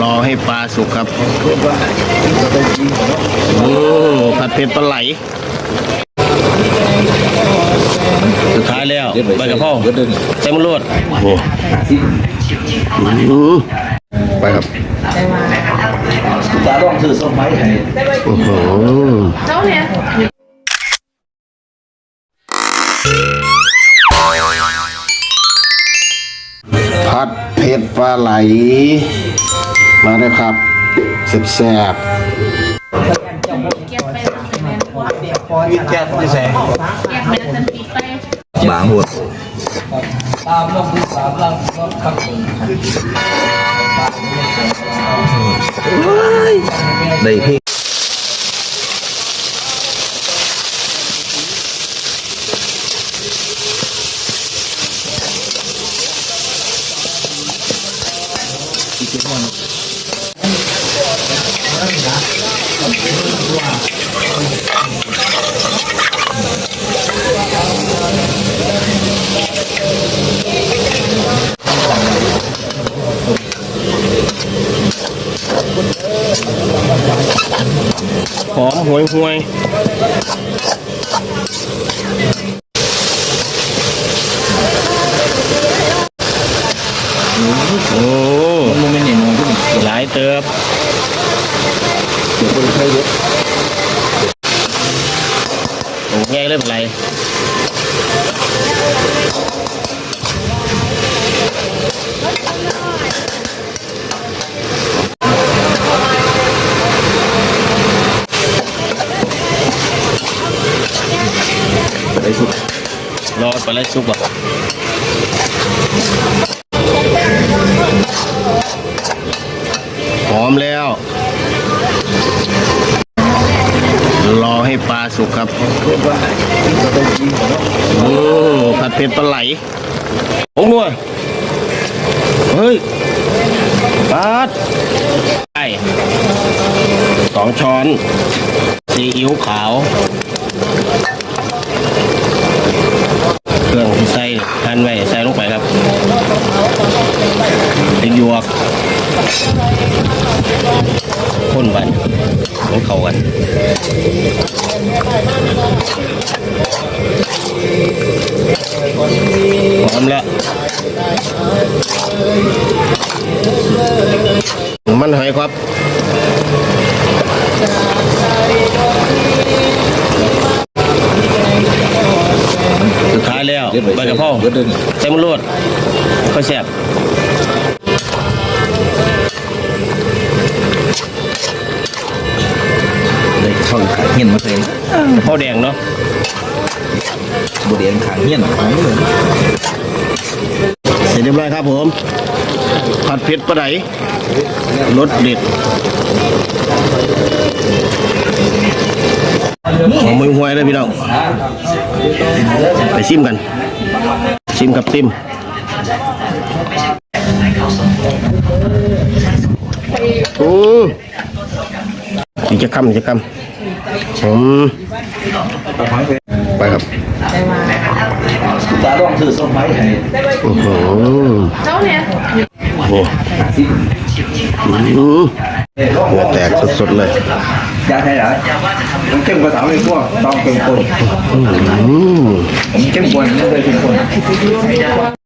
รอให้ปลาสุกครับ โอ้ผัดเผ็ดปลาไหล สุดท้ายแล้วใบกระเพราใส่มะรวดโอ้อืมไปครับตาต้องซื้อส้มไม้ให้โอ้โหเขาเนี่ยผัดเผ็ดปลาไหล มาเลยครับแซ่บเก็บไปมันเป็นแมนพวกแก้ที่แสงบไปแล้วฉันปิดไปบางหัวตามลงที่สามลำลำครับผม ได้พี่ๆหอมหวยหวยโอ้มันไม่เหนียวขึ้นหลายเติบเดี๋ยว คนใช้เยอะโอ้ง่ายเลยเป็นไรได้สุดรอไปเลาไหลสุกอะหอมแล้ว สุกครับโอ้ผัดเผ็ดปลาไหลโอ้นัวเฮ้ยปาดไอ้สองช้อนซีอิ๊วขาว เครื่องที่ใส่หั่นไว้ใส่ลงไปครับพริกหยวกพ่นไป ให้เข้ากันพร้อมแล้วมันหอยครับสุดท้ายแล้วใบกระเพราใส่มะรวดค่อยแซ่บ เซ็นกระเพราแดงเนาะบุเรียนขางเงี้ยนขางเงี้ยนเสร็จเรียบร้อยครับผม ผัดเผ็ดปลาไหลรสเด็ดหอมมือหวยเลยพี่น้อง ไปซิมกัน ซิมกับซิมโอ้อีกจะคำอีกจะคำ อืมไปครับตาต้องซื้อส้มไม้ให้โอ้โหเขาเนี่ยโอ้โหที่อืมเหงื่อแตกสดๆเลยยาไทยเหรอผมเข้มกว่าสาวเลยพวกต้องเป็นคนอืมผมเข้มกว่าไม่เคยเป็นคน